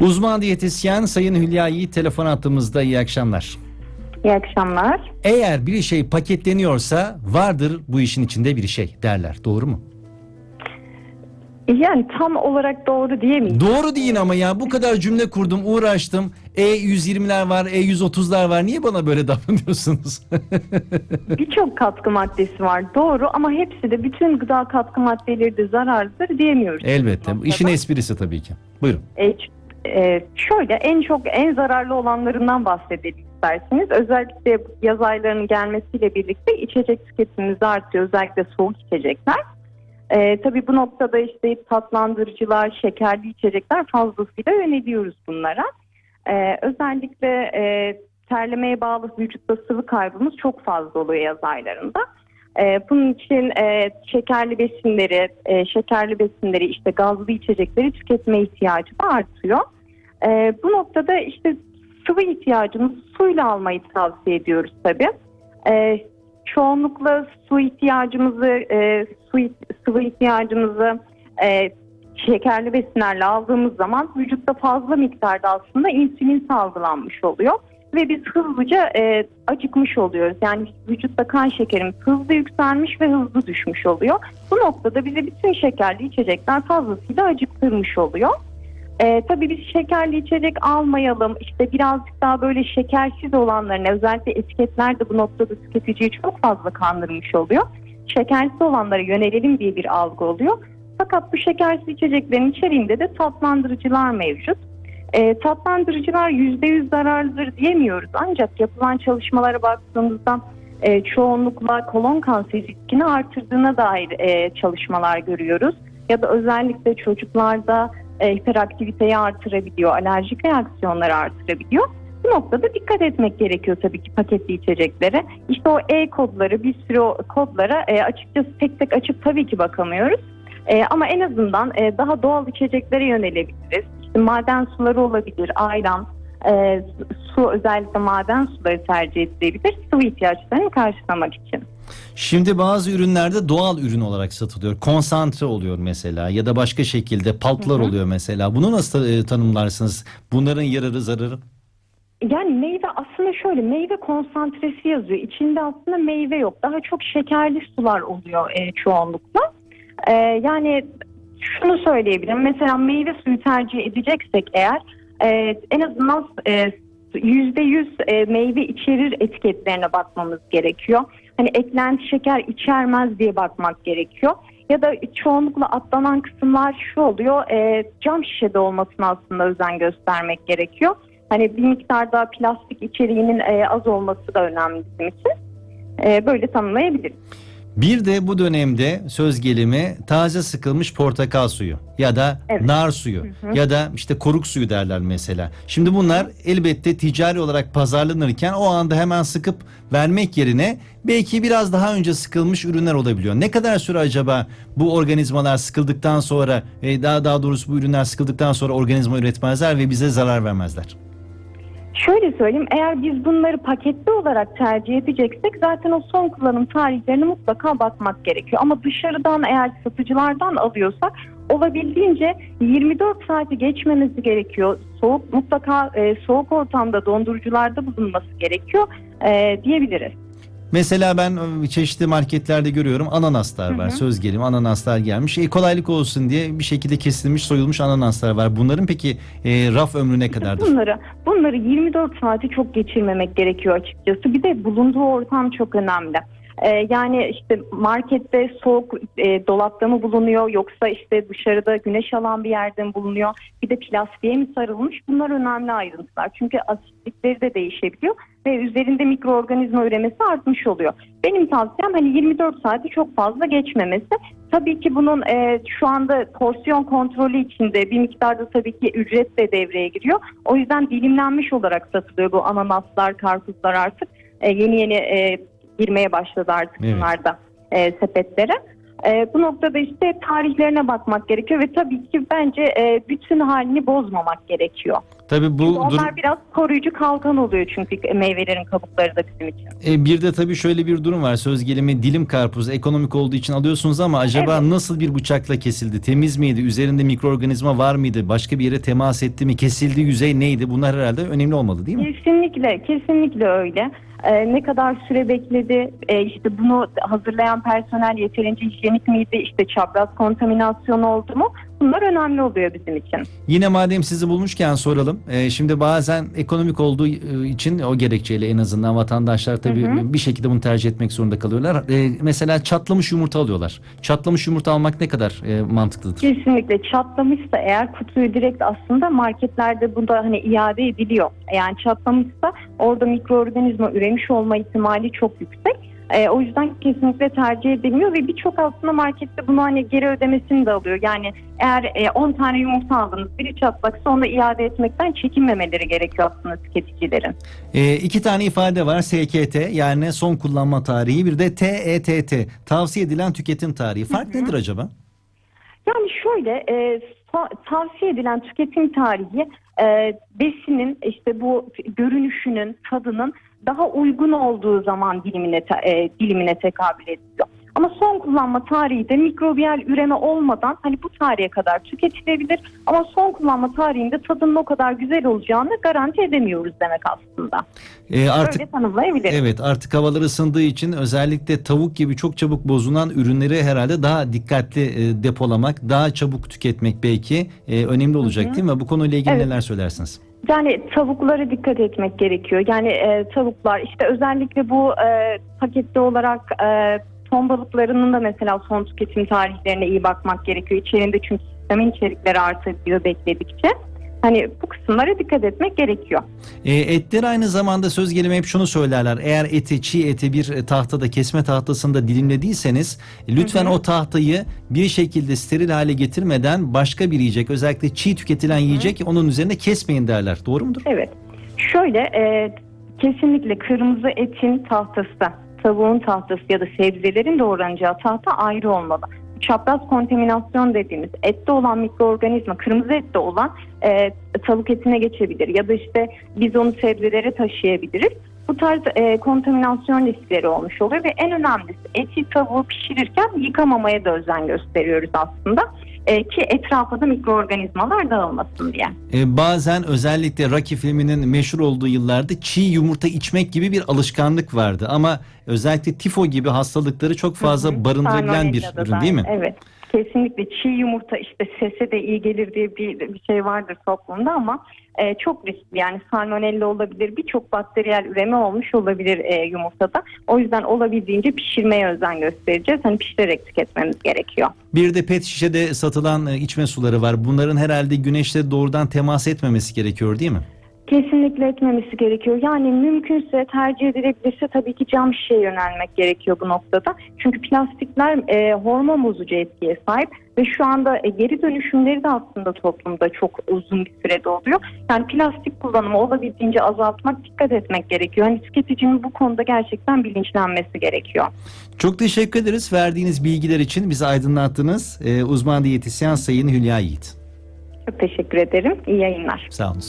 Uzman diyetisyen Sayın Hülya Yiğit telefon attığımızda iyi akşamlar. İyi akşamlar. Eğer bir şey paketleniyorsa vardır bu işin içinde bir şey derler. Doğru mu? Yani tam olarak doğru diyemeyiz. Doğru deyin ama ya bu kadar cümle kurdum uğraştım. E120'ler var E130'lar var niye bana böyle davranıyorsunuz? Birçok katkı maddesi var doğru ama hepsi de bütün gıda katkı maddeleri de zararlıdır diyemiyoruz. Elbette işin esprisi tabii ki. Buyurun. E, ç- e, şöyle en çok en zararlı olanlarından bahsedelim isterseniz. Özellikle yaz aylarının gelmesiyle birlikte içecek tüketimimiz artıyor. Özellikle soğuk içecekler. E, tabii bu noktada işte tatlandırıcılar, şekerli içecekler fazlasıyla yöneliyoruz bunlara. E, özellikle e, terlemeye bağlı vücutta sıvı kaybımız çok fazla oluyor yaz aylarında. E, bunun için e, şekerli besinleri, e, şekerli besinleri işte gazlı içecekleri tüketme ihtiyacı da artıyor. E, bu noktada işte sıvı ihtiyacımız suyla almayı tavsiye ediyoruz tabii. E, çoğunlukla su ihtiyacımızı, e, su sıvı ihtiyacımızı e, şekerli besinlerle aldığımız zaman vücutta fazla miktarda aslında insülin salgılanmış oluyor ve biz hızlıca e, acıkmış oluyoruz. Yani vücutta kan şekerimiz hızlı yükselmiş ve hızlı düşmüş oluyor. Bu noktada bize bütün şekerli içecekler fazlasıyla acıktırmış oluyor. E, tabii biz şekerli içecek almayalım. İşte birazcık daha böyle şekersiz olanlarına özellikle etiketler de bu noktada tüketiciyi çok fazla kandırmış oluyor. Şekersiz olanlara yönelelim diye bir algı oluyor. Fakat bu şekersiz içeceklerin içeriğinde de tatlandırıcılar mevcut. E, tatlandırıcılar %100 zararlıdır diyemiyoruz. Ancak yapılan çalışmalara baktığımızda e, çoğunlukla kolon kanseri riskini artırdığına dair e, çalışmalar görüyoruz. Ya da özellikle çocuklarda e, hiperaktiviteyi artırabiliyor, alerjik reaksiyonları artırabiliyor. Bu noktada dikkat etmek gerekiyor tabii ki paketli içeceklere. İşte o E kodları, bir sürü kodlara e, açıkçası tek tek açıp tabii ki bakamıyoruz. E, ama en azından e, daha doğal içeceklere yönelebiliriz. İşte maden suları olabilir, ayran, e, su özellikle maden suları tercih edilebilir sıvı ihtiyaçlarını karşılamak için. Şimdi bazı ürünlerde doğal ürün olarak satılıyor. Konsantre oluyor mesela ya da başka şekilde paltlar oluyor mesela. Bunu nasıl e, tanımlarsınız? Bunların yararı zararı? Yani meyve aslında şöyle meyve konsantresi yazıyor. İçinde aslında meyve yok. Daha çok şekerli sular oluyor e, çoğunlukla. E, yani şunu söyleyebilirim. Mesela meyve suyu tercih edeceksek eğer e, en azından e, %100 e, meyve içerir etiketlerine bakmamız gerekiyor. Hani eklenti şeker içermez diye bakmak gerekiyor. Ya da çoğunlukla atlanan kısımlar şu oluyor. e, cam şişede olmasına aslında özen göstermek gerekiyor. Hani bir miktar daha plastik içeriğinin e, az olması da önemli bizim için. E, böyle tanımlayabiliriz. Bir de bu dönemde söz gelimi taze sıkılmış portakal suyu ya da Evet. nar suyu ya da işte koruk suyu derler mesela. Şimdi bunlar elbette ticari olarak pazarlanırken o anda hemen sıkıp vermek yerine belki biraz daha önce sıkılmış ürünler olabiliyor. Ne kadar süre acaba bu organizmalar sıkıldıktan sonra e, daha daha doğrusu bu ürünler sıkıldıktan sonra organizma üretmezler ve bize zarar vermezler. Şöyle söyleyeyim eğer biz bunları paketli olarak tercih edeceksek zaten o son kullanım tarihlerine mutlaka bakmak gerekiyor. Ama dışarıdan eğer satıcılardan alıyorsak olabildiğince 24 saati geçmemesi gerekiyor. Soğuk mutlaka e, soğuk ortamda dondurucularda bulunması gerekiyor e, diyebiliriz. Mesela ben e, çeşitli marketlerde görüyorum ananaslar var. Söz gelimi ananaslar gelmiş. E, kolaylık olsun diye bir şekilde kesilmiş, soyulmuş ananaslar var. Bunların peki e, raf ömrü ne kadardır? Bunları bunları 24 saati çok geçirmemek gerekiyor açıkçası. Bir de bulunduğu ortam çok önemli. Ee, yani işte markette soğuk e, dolapta mı bulunuyor yoksa işte dışarıda güneş alan bir yerde mi bulunuyor? Bir de plastiğe mi sarılmış? Bunlar önemli ayrıntılar. Çünkü asitlikleri de değişebiliyor ve üzerinde mikroorganizma üremesi artmış oluyor. Benim tavsiyem hani 24 saati çok fazla geçmemesi. Tabii ki bunun e, şu anda porsiyon kontrolü içinde bir miktarda tabii ki ücret de devreye giriyor. O yüzden dilimlenmiş olarak satılıyor bu ananaslar, karpuzlar artık. E, yeni yeni e, girmeye başladı artık Evet. bunlar da e, sepetlere. E, bu noktada işte tarihlerine bakmak gerekiyor ve tabii ki bence e, bütün halini bozmamak gerekiyor. Tabii bu Çünkü dur- onlar biraz koruyucu kalkan oluyor çünkü meyvelerin kabukları da bizim için. E, bir de tabii şöyle bir durum var. Söz gelimi dilim karpuz ekonomik olduğu için alıyorsunuz ama acaba nasıl bir bıçakla kesildi? Temiz miydi? Üzerinde mikroorganizma var mıydı? Başka bir yere temas etti mi? Kesildiği yüzey neydi? Bunlar herhalde önemli olmalı değil mi? Kesinlikle, kesinlikle öyle. Ee, ne kadar süre bekledi, ee, işte bunu hazırlayan personel yeterince hijyenik miydi, işte çapraz kontaminasyon oldu mu? Bunlar önemli oluyor bizim için. Yine madem sizi bulmuşken soralım. E, şimdi bazen ekonomik olduğu e, için o gerekçeyle en azından vatandaşlar tabii Hı hı. bir şekilde bunu tercih etmek zorunda kalıyorlar. E, mesela çatlamış yumurta alıyorlar. Çatlamış yumurta almak ne kadar e, mantıklıdır? Kesinlikle çatlamışsa eğer kutuyu direkt aslında marketlerde bunda hani iade ediliyor. Yani çatlamışsa orada mikroorganizma üremiş olma ihtimali çok yüksek. Ee, o yüzden kesinlikle tercih edilmiyor ve birçok aslında markette bunu hani geri ödemesini de alıyor. Yani eğer e, 10 tane yumurta aldınız biri çatlaksa onu iade etmekten çekinmemeleri gerekiyor aslında tüketicilerin. E, iki tane ifade var. SKT yani son kullanma tarihi bir de TETT tavsiye edilen tüketim tarihi. Fark nedir acaba? Yani şöyle e, tavsiye edilen tüketim tarihi e, besinin işte bu görünüşünün tadının daha uygun olduğu zaman dilimine e, dilimine tekabül ediyor. Ama son kullanma tarihi de mikrobiyal üreme olmadan hani bu tarihe kadar tüketilebilir ama son kullanma tarihinde tadının o kadar güzel olacağını garanti edemiyoruz demek aslında. E, artık Öyle tanımlayabiliriz. Evet artık havalar ısındığı için özellikle tavuk gibi çok çabuk bozulan ürünleri herhalde daha dikkatli e, depolamak, daha çabuk tüketmek belki e, önemli olacak değil mi? Bu konuyla ilgili Evet. neler söylersiniz? Yani tavuklara dikkat etmek gerekiyor. Yani e, tavuklar işte özellikle bu e, pakette olarak e, ton balıklarının da mesela son tüketim tarihlerine iyi bakmak gerekiyor. İçerinde çünkü sistemin içerikleri artıyor bekledikçe. Hani bu kısımlara dikkat etmek gerekiyor. E, etler aynı zamanda söz gelimi hep şunu söylerler. Eğer eti, çiğ eti bir tahtada, kesme tahtasında dilimlediyseniz lütfen Hı hı. o tahtayı bir şekilde steril hale getirmeden başka bir yiyecek, özellikle çiğ tüketilen yiyecek onun üzerine kesmeyin derler. Doğru mudur? Evet. Şöyle e, kesinlikle kırmızı etin tahtası, tavuğun tahtası ya da sebzelerin doğranacağı tahta ayrı olmalı. Çapraz kontaminasyon dediğimiz ette olan mikroorganizma, kırmızı ette olan e, tavuk etine geçebilir ya da işte biz onu sebzelere taşıyabiliriz. Bu tarz e, kontaminasyon riskleri olmuş oluyor ve en önemlisi eti tavuğu pişirirken yıkamamaya da özen gösteriyoruz aslında. E, ki etrafa da mikroorganizmalar dağılmasın diye. E, bazen özellikle Rocky filminin meşhur olduğu yıllarda çiğ yumurta içmek gibi bir alışkanlık vardı. Ama özellikle tifo gibi hastalıkları çok fazla Hı hı. barındırabilen bir ürün değil mi? Evet. Kesinlikle çiğ yumurta işte sese de iyi gelir diye bir, bir şey vardır toplumda ama e, çok riskli yani salmonella olabilir birçok bakteriyel üreme olmuş olabilir e, yumurtada. O yüzden olabildiğince pişirmeye özen göstereceğiz. Hani pişirerek tüketmemiz gerekiyor. Bir de pet şişede satılan e, içme suları var. Bunların herhalde güneşte doğrudan temas etmemesi gerekiyor değil mi? Kesinlikle etmemesi gerekiyor. Yani mümkünse tercih edilebilirse tabii ki cam şişeye yönelmek gerekiyor bu noktada. Çünkü plastikler e, hormon bozucu etkiye sahip ve şu anda e, geri dönüşümleri de aslında toplumda çok uzun bir sürede oluyor. Yani plastik kullanımı olabildiğince azaltmak, dikkat etmek gerekiyor. Hani tüketicinin bu konuda gerçekten bilinçlenmesi gerekiyor. Çok teşekkür ederiz verdiğiniz bilgiler için bizi aydınlattınız. E, uzman diyetisyen Sayın Hülya Yiğit. Çok teşekkür ederim. İyi yayınlar. Sağ olun.